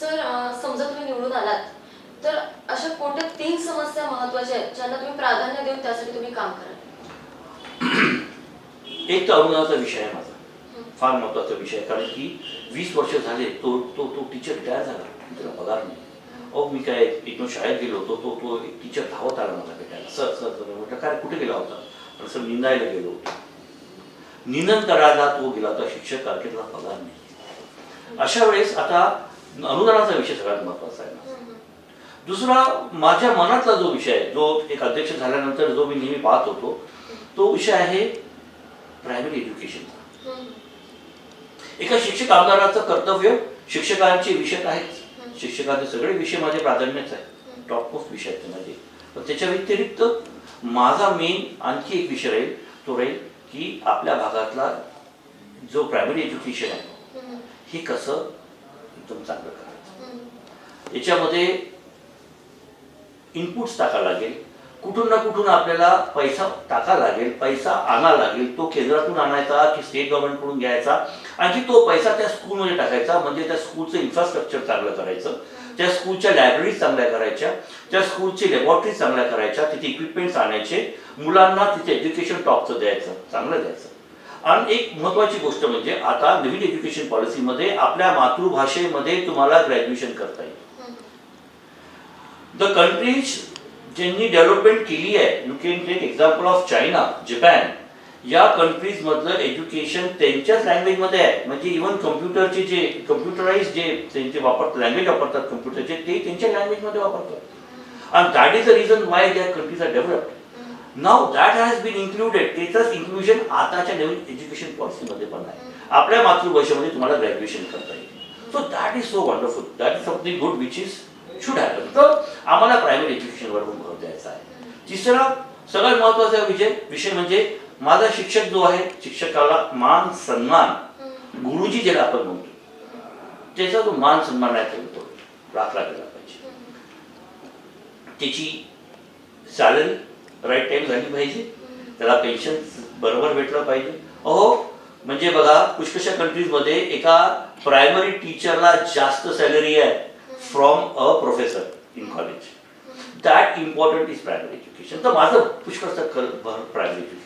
Sir समजा तुम्ही निवडून आलात तर अशा कोणत्या तीन समस्या महत्त्वाच्या आहेत ज्यांना तुम्ही प्राधान्य देऊन त्यासाठी तुम्ही काम कराल? एक तर अनुदानाचा विषय आहे माझा. फार महत्त्वाचा विषय कारण की वीस वर्ष झाले तो तो तो टीचर रिटायर झाला त्याला पगार नाही. अहो मी काय इथून शाळेत गेलो होतो तो तो एक टीचर धावत आला मला भेटायला. सर सर सर म्हटलं काय कुठे गेला होता? आणि सर निंदायला गेलो होतो. निंदन करायला तो गेला होता शिक्षक कारकिर्दीला पगार नाही. अशा वेळेस आता अनुदानाचा विषय सगळ्यात महत्त्वाचा आहे. माझा. दुसरा माझ्या मनातला जो विषय आहे जो एक अध्यक्ष झाल्यानंतर जो मी नेहमी पाहत होतो तो विषय आहे प्रायमरी एज्युकेशनचा एका शिक्षक आमदाराचं कर्तव्य शिक्षकांचे विषय आहेच शिक्षकांचे सगळे विषय माझे प्राधान्यच आहे टॉप मोस्ट विषय आहेत ते माझे. पण त्याच्या व्यतिरिक्त माझा मेन आणखी एक विषय राहील तो राहील की आपल्या भागातला जो प्रायमरी एज्युकेशन आहे हे कसं एकदम चांगलं करायचं याच्यामध्ये इनपुट्स टाका लागेल. कुठून ना कुठून आपल्याला पैसा टाका लागेल पैसा आणा लागेल. तो केंद्रातून आणायचा की स्टेट गव्हर्नमेंटकडून घ्यायचा आणखी तो पैसा त्या स्कूलमध्ये टाकायचा. म्हणजे त्या स्कूलचं इन्फ्रास्ट्रक्चर चांगलं करायचं. त्या स्कूलच्या लायब्ररीज चांगल्या करायच्या. त्या स्कूलची लॅबॉरेटरीज चांगल्या करायच्या. तिथे इक्विपमेंट्स आणायचे. मुलांना तिथे एज्युकेशन टॉपचं द्यायचं. चांगलं द्यायचं. आणि एक महत्वाची गोष्ट म्हणजे आता नवीन एज्युकेशन पॉलिसीमध्ये आपल्या मातृभाषेमध्ये तुम्हाला ग्रॅज्युएशन करता येईल. द कंट्रीज ज्यांनी डेव्हलपमेंट केली आहे you can take example of China Japan या कंट्रीज मधलं एज्युकेशन त्यांच्याच लँग्वेजमध्ये आहे. म्हणजे इव्हन कम्प्युटरचे जे कम्प्युटराइज जे त्यांचे वापरतात लँग्वेज वापरतात कम्प्युटरचे ते त्यांच्या लँग्वेजमध्ये वापरतात. आणि that is the reason why the countries are developed now that has been included त्याचंच इन्क्लुजन आताच्या नवीन एज्युकेशन पॉलिसीमध्ये पण आहे. आपल्या मातृभाषेमध्ये तुम्हाला ग्रॅज्युएशन करता येईल. So that is so wonderful that is something good which is should happen तर आम्हाला प्रायमरी एज्युकेशनवर पण भर द्यायचा आहे. तिसरा सगळ्यात महत्त्वाचा विषय विषय म्हणजे माझा शिक्षक जो आहे शिक्षकाला मान सन्मान. गुरुजी ज्याला आपण म्हणतो त्याचा जो मान सन्मान आहे तो तो राखला गेला पाहिजे. त्याची सॅलरी राईट टाइम झाली पाहिजे. त्याला पेन्शन बरोबर भेटलं पाहिजे. अहो म्हणजे बघा पुष्कशा कंट्रीजमध्ये एका प्रायमरी टीचरला जास्त सॅलरी आहे from a professor in college that important is primary education तर माझं पुष्कळचं प्रायमरी एज्युकेशन